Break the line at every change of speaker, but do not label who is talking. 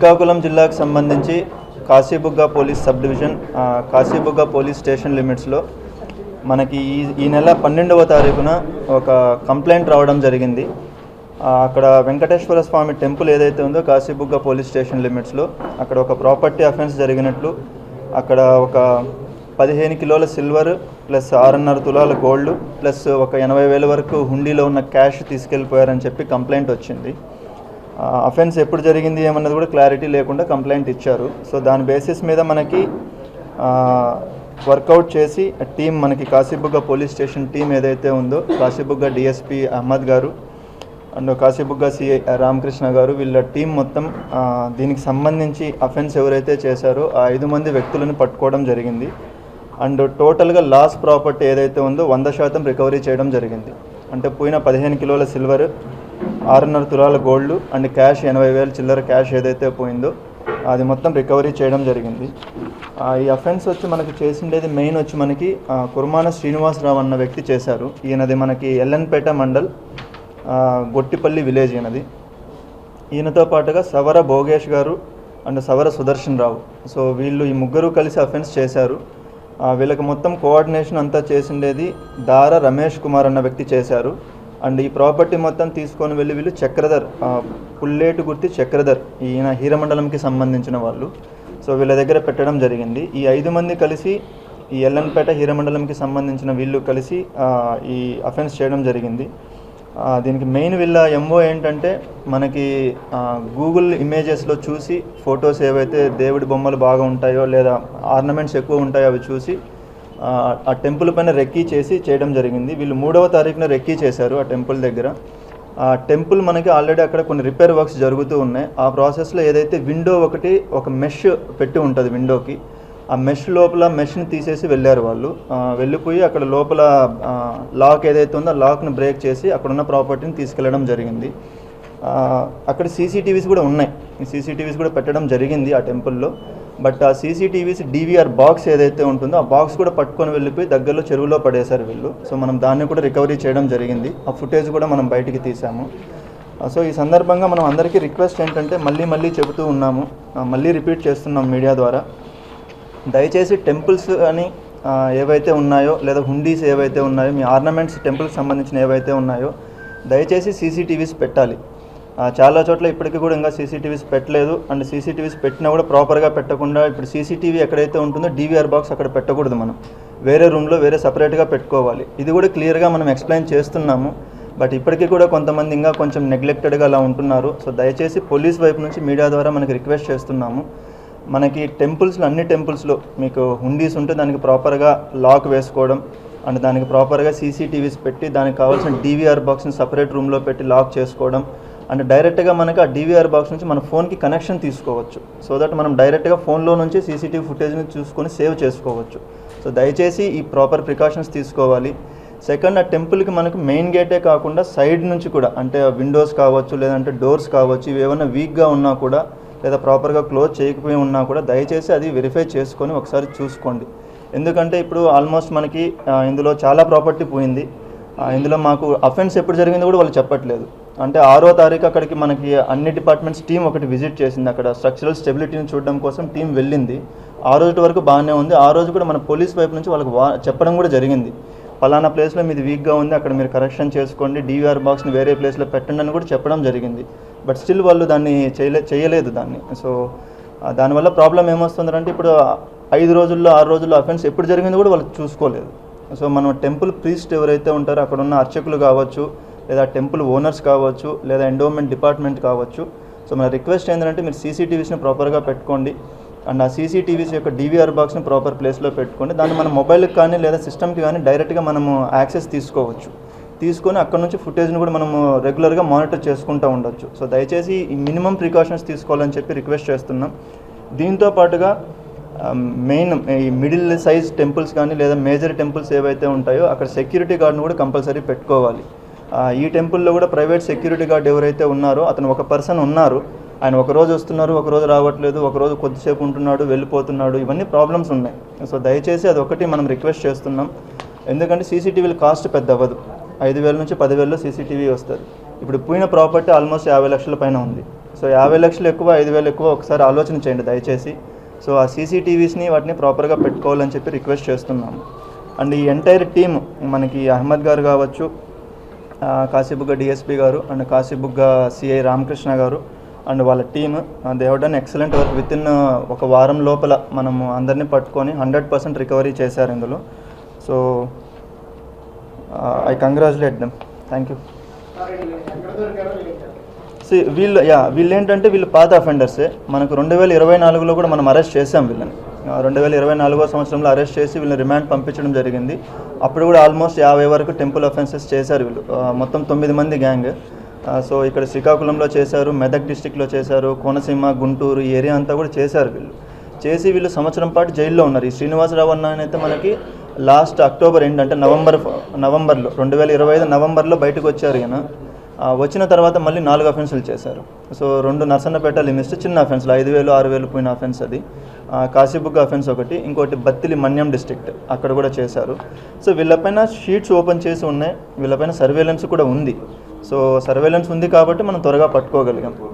శ్రీకాకుళం జిల్లాకు సంబంధించి Kasibugga police sub division Kasibugga police station లిమిట్స్లో మనకి ఈ ఈ నెల పన్నెండవ తారీఖున ఒక కంప్లైంట్ రావడం జరిగింది. అక్కడ వెంకటేశ్వర స్వామి టెంపుల్ ఏదైతే ఉందో కాశీబుగ్గ పోలీస్ స్టేషన్ లిమిట్స్లో అక్కడ ఒక ప్రాపర్టీ అఫెన్స్ జరిగినట్లు అక్కడ ఒక పదిహేను కిలోల సిల్వర్ ప్లస్ ఆరున్నర తులాల గోల్డ్ ప్లస్ ఒక ఎనభై వేల వరకు హుండీలో ఉన్న క్యాష్ తీసుకెళ్ళిపోయారని చెప్పి కంప్లైంట్ వచ్చింది. అఫెన్స్ ఎప్పుడు జరిగింది ఏమన్నది కూడా క్లారిటీ లేకుండా కంప్లైంట్ ఇచ్చారు. సో దాని బేసిస్ మీద మనకి వర్కౌట్ చేసి టీం మనకి కాశీబుగ్గ పోలీస్ స్టేషన్ టీం ఏదైతే ఉందో కాశీబుగ్గ డిఎస్పి అహ్మద్ గారు అండ్ కాశీబుగ్గ సిఐ రామకృష్ణ గారు వీళ్ళ టీం మొత్తం దీనికి సంబంధించి అఫెన్స్ ఎవరైతే చేశారో ఆ ఐదు మంది వ్యక్తులను పట్టుకోవడం జరిగింది. అండ్ టోటల్గా లాస్ ప్రాపర్టీ ఏదైతే ఉందో వంద శాతం రికవరీ చేయడం జరిగింది. అంటే పోయిన పదిహేను కిలోల సిల్వర్ ఆరున్నర తులాల గోల్డ్ అండ్ క్యాష్ ఎనభై వేల చిల్లర క్యాష్ ఏదైతే పోయిందో అది మొత్తం రికవరీ చేయడం జరిగింది. ఈ అఫెన్స్ వచ్చి మనకి చేసిండేది మెయిన్ వచ్చి మనకి కుర్మాన శ్రీనివాసరావు అన్న వ్యక్తి చేశారు. ఈయనది మనకి ఎల్ఎన్పేట మండల్ గొట్టిపల్లి విలేజ్ ఈయనది. ఈయనతో పాటుగా సవర భోగేష్ గారు అండ్ సవర సుదర్శన్ రావు. సో వీళ్ళు ఈ ముగ్గురు కలిసి అఫెన్స్ చేశారు. వీళ్ళకి మొత్తం కోఆర్డినేషన్ అంతా చేసిండేది దార రమేష్ కుమార్ అన్న వ్యక్తి చేశారు. అండ్ ఈ ప్రాపర్టీ మొత్తం తీసుకొని వెళ్ళి వీళ్ళు చక్రధర్ పుల్లేటు గుర్తి చక్రధర్ ఈయన హీరమండలంకి సంబంధించిన వాళ్ళు. సో వీళ్ళ దగ్గర పెట్టడం జరిగింది. ఈ ఐదు మంది కలిసి ఈ ఎల్లన్పేట హీరమండలంకి సంబంధించిన వీళ్ళు కలిసి ఈ అఫెన్స్ చేయడం జరిగింది. దీనికి మెయిన్ వీళ్ళ ఎంఓ ఏంటంటే మనకి గూగుల్ ఇమేజెస్లో చూసి ఫొటోస్ ఏవైతే దేవుడి బొమ్మలు బాగా ఉంటాయో లేదా ఆర్నమెంట్స్ ఎక్కువ ఉంటాయో అవి చూసి ఆ, టెంపుల్ పైన రెక్కీ చేసి చేయడం జరిగింది. వీళ్ళు మూడవ తారీఖున రెక్కీ చేశారు ఆ టెంపుల్ దగ్గర. ఆ టెంపుల్ మనకి ఆల్రెడీ అక్కడ కొన్ని రిపేర్ వర్క్స్ జరుగుతూ ఉన్నాయి. ఆ ప్రాసెస్లో ఏదైతే విండో ఒకటి ఒక మెష్ పెట్టి ఉంటుంది విండోకి ఆ మెష్ లోపల మెష్ని తీసేసి వెళ్ళారు వాళ్ళు. వెళ్ళిపోయి అక్కడ లోపల లాక్ ఏదైతే ఉందో ఆ లాక్ని బ్రేక్ చేసి అక్కడ ఉన్న ప్రాపర్టీని తీసుకెళ్ళడం జరిగింది. అక్కడ సీసీటీవీస్ కూడా ఉన్నాయి. సీసీటీవీస్ కూడా పెట్టడం జరిగింది ఆ టెంపుల్లో. బట్ ఆ సీసీటీవీస్ డీవీఆర్ బాక్స్ ఏదైతే ఉంటుందో ఆ బాక్స్ కూడా పట్టుకొని వెళ్ళిపోయి దగ్గరలో చెరువులో పడేశారు వీళ్ళు. సో మనం దాన్ని కూడా రికవరీ చేయడం జరిగింది. ఆ ఫుటేజ్ కూడా మనం బయటికి తీసాము సో ఈ సందర్భంగా మనం అందరికీ రిక్వెస్ట్ ఏంటంటే మళ్ళీ మళ్ళీ చెబుతూ ఉన్నాము. మళ్ళీ రిపీట్ చేస్తున్నాం మీడియా ద్వారా. దయచేసి టెంపుల్స్ అని ఏవైతే ఉన్నాయో లేదా హుండీస్ ఏవైతే ఉన్నాయో మీ ఆర్నమెంట్స్ టెంపుల్కి సంబంధించిన ఏవైతే ఉన్నాయో దయచేసి సీసీటీవీస్ పెట్టాలి. చాలా చోట్ల ఇప్పటికీ కూడా ఇంకా సీసీటీవీస్ పెట్టలేదు. అండ్ సీసీటీవీస్ పెట్టినా కూడా ప్రాపర్గా పెట్టకుండా ఇప్పుడు సీసీటీవీ ఎక్కడైతే ఉంటుందో డీవీఆర్ బాక్స్ అక్కడ పెట్టకూడదు మనం. వేరే రూమ్లో వేరే సపరేట్గా పెట్టుకోవాలి. ఇది కూడా క్లియర్గా మనం ఎక్స్ప్లెయిన్ చేస్తున్నాము. బట్ ఇప్పటికీ కూడా కొంతమంది ఇంకా కొంచెం నెగ్లెక్టెడ్గా అలా ఉంటున్నారు. సో దయచేసి పోలీస్ వైపు నుంచి మీడియా ద్వారా మనకి రిక్వెస్ట్ చేస్తున్నాము. మనకి టెంపుల్స్లో అన్ని టెంపుల్స్లో మీకు హుండీస్ ఉంటే దానికి ప్రాపర్గా లాక్ వేసుకోవడం అండ్ దానికి ప్రాపర్గా సీసీటీవీస్ పెట్టి దానికి కావాల్సిన డీవీఆర్ బాక్స్ని సపరేట్ రూమ్లో పెట్టి లాక్ చేసుకోవడం అండ్ డైరెక్ట్గా మనకి ఆ డీవీఆర్ బాక్స్ నుంచి మన ఫోన్కి కనెక్షన్ తీసుకోవచ్చు. సో దట్ మనం డైరెక్ట్గా ఫోన్లో నుంచి సీసీటీవీ ఫుటేజ్ని చూసుకొని సేవ్ చేసుకోవచ్చు. సో దయచేసి ఈ ప్రాపర్ ప్రికాషన్స్ తీసుకోవాలి. సెకండ్ ఆ టెంపుల్కి మనకు మెయిన్ గేటే కాకుండా సైడ్ నుంచి కూడా అంటే విండోస్ కావచ్చు లేదంటే డోర్స్ కావచ్చు ఇవి ఏమైనా వీక్గా ఉన్నా కూడా లేదా ప్రాపర్గా క్లోజ్ చేయకపోయి ఉన్నా కూడా దయచేసి అది వెరిఫై చేసుకొని ఒకసారి చూసుకోండి. ఎందుకంటే ఇప్పుడు ఆల్మోస్ట్ మనకి ఇందులో చాలా ప్రాపర్టీ పోయింది. ఇందులో మాకు అఫెన్స్ ఎప్పుడు జరిగిందో కూడా వాళ్ళు చెప్పట్లేదు. అంటే ఆరో తారీఖు అక్కడికి మనకి అన్ని డిపార్ట్మెంట్స్ టీం ఒకటి విజిట్ చేసింది. అక్కడ స్ట్రక్చరల్ స్టెబిలిటీని చూడడం కోసం టీం వెళ్ళింది. ఆ రోజు వరకు బాగానే ఉంది. ఆ రోజు కూడా మన పోలీస్ వైపు నుంచి వాళ్ళకి వా చెప్పడం కూడా జరిగింది. పలానా ప్లేస్లో మీది వీక్గా ఉంది. అక్కడ మీరు కరెక్షన్ చేసుకోండి. డీవీఆర్ బాక్స్ని వేరే ప్లేస్లో పెట్టండి అని కూడా చెప్పడం జరిగింది. బట్ స్టిల్ వాళ్ళు దాన్ని చేయలే చేయలేదు దాన్ని. సో దానివల్ల ప్రాబ్లం ఏమొస్తుందంటే ఇప్పుడు ఐదు రోజుల్లో ఆరు రోజుల్లో అఫెన్స్ ఎప్పుడు జరిగింది కూడా వాళ్ళు చూసుకోలేదు. సో మనం టెంపుల్ ప్రీస్ట్ ఎవరైతే ఉంటారో అక్కడ ఉన్న అర్చకులు కావచ్చు లేదా టెంపుల్ ఓనర్స్ కావచ్చు లేదా ఎండోమెంట్ డిపార్ట్మెంట్ కావచ్చు. సో మన రిక్వెస్ట్ ఏంటంటే మీరు సీసీటీవీస్ని ప్రాపర్గా పెట్టుకోండి. అండ్ ఆ సీసీటీవీస్ యొక్క డీవీఆర్ బాక్స్ని ప్రాపర్ ప్లేస్లో పెట్టుకోండి. దాన్ని మన మొబైల్కి కానీ లేదా సిస్టమ్కి కానీ డైరెక్ట్గా మనము యాక్సెస్ తీసుకోవచ్చు. తీసుకొని అక్కడ నుంచి ఫుటేజ్ని కూడా మనము రెగ్యులర్గా మానిటర్ చేసుకుంటూ ఉండొచ్చు. సో దయచేసి ఈ మినిమం ప్రికాషన్స్ తీసుకోవాలని చెప్పి రిక్వెస్ట్ చేస్తున్నాం. దీంతో పాటుగా మెయిన్ ఈ మిడిల్ సైజ్ టెంపుల్స్ కానీ లేదా మేజర్ టెంపుల్స్ ఏవైతే ఉంటాయో అక్కడ సెక్యూరిటీ గార్డ్ని కూడా కంపల్సరీ పెట్టుకోవాలి. ఈ టెంపుల్లో కూడా ప్రైవేట్ సెక్యూరిటీ గార్డ్ ఎవరైతే ఉన్నారో అతను ఒక పర్సన్ ఉన్నారు. ఆయన ఒక రోజు వస్తున్నారు ఒక రోజు రావట్లేదు ఒకరోజు కొద్దిసేపు ఉంటున్నాడు వెళ్ళిపోతున్నాడు. ఇవన్నీ ప్రాబ్లమ్స్ ఉన్నాయి. సో దయచేసి అది ఒకటి మనం రిక్వెస్ట్ చేస్తున్నాం. ఎందుకంటే సీసీటీవీలు కాస్ట్ పెద్ద అవ్వదు ఐదు వేల నుంచి పదివేలలో సీసీటీవీ వస్తుంది. ఇప్పుడు పోయిన ప్రాపర్టీ ఆల్మోస్ట్ యాభై లక్షల పైన ఉంది. సో యాభై లక్షలు ఎక్కువ ఐదు వేలు ఎక్కువ ఒకసారి ఆలోచన చేయండి దయచేసి. సో ఆ సీసీటీవీస్ని వాటిని ప్రాపర్గా పెట్టుకోవాలని చెప్పి రిక్వెస్ట్ చేస్తున్నాము. అండ్ ఈ ఎంటైర్ టీమ్ మనకి అహ్మద్ గారు కావచ్చు కాశీబుగ్గ డిఎస్పీ గారు అండ్ కాశీబుగ్గ సిఐ రామకృష్ణ గారు అండ్ వాళ్ళ team. They have done excellent work within ఒక వారం లోపల మనము అందరినీ పట్టుకొని హండ్రెడ్ పర్సెంట్ రికవరీ చేశారు ఇందులో. So I congratulate them thank you see వీళ్ళు యా వీళ్ళు ఏంటంటే వీళ్ళు పాత అఫెండర్సే మనకు రెండు వేల ఇరవై నాలుగులో కూడా మనం అరెస్ట్ చేసాం వీళ్ళని. రెండు వేల ఇరవై నాలుగో సంవత్సరంలో అరెస్ట్ చేసి వీళ్ళని రిమాండ్ పంపించడం జరిగింది. అప్పుడు కూడా ఆల్మోస్ట్ యాభై వరకు టెంపుల్ అఫెన్సెస్ చేశారు వీళ్ళు. మొత్తం తొమ్మిది మంది గ్యాంగ్. సో ఇక్కడ శ్రీకాకుళంలో చేశారు మెదక్ డిస్టిక్లో చేశారు కోనసీమ గుంటూరు ఈ ఏరియా అంతా కూడా చేశారు వీళ్ళు. చేసి వీళ్ళు సంవత్సరం పాటు జైల్లో ఉన్నారు. ఈ శ్రీనివాసరావు అన్న అయితే మనకి లాస్ట్ అక్టోబర్ ఎండ్ అంటే నవంబర్ నవంబర్లో రెండు వేల ఇరవై ఐదు నవంబర్లో బయటకు వచ్చారు ఈయన. వచ్చిన తర్వాత మళ్ళీ నాలుగు అఫెన్సులు చేశారు. సో రెండు నర్సన్నపేట లిమిట్స్ చిన్న అఫెన్స్లు ఐదు వేలు ఆరు వేలు పోయిన అఫెన్స్ అది. ఆ, కాశీబుగ్గ అఫెన్స్ ఒకటి ఇంకోటి బత్తిలి మన్యం డిస్ట్రిక్ట్ అక్కడ కూడా చేశారు. సో వీళ్ళపైన షీట్స్ ఓపెన్ చేసి ఉన్నాయి. వీళ్ళపైన సర్వేలెన్స్ కూడా ఉంది. సో సర్వేలెన్స్ ఉంది కాబట్టి మనం త్వరగా పట్టుకోగలిగాం.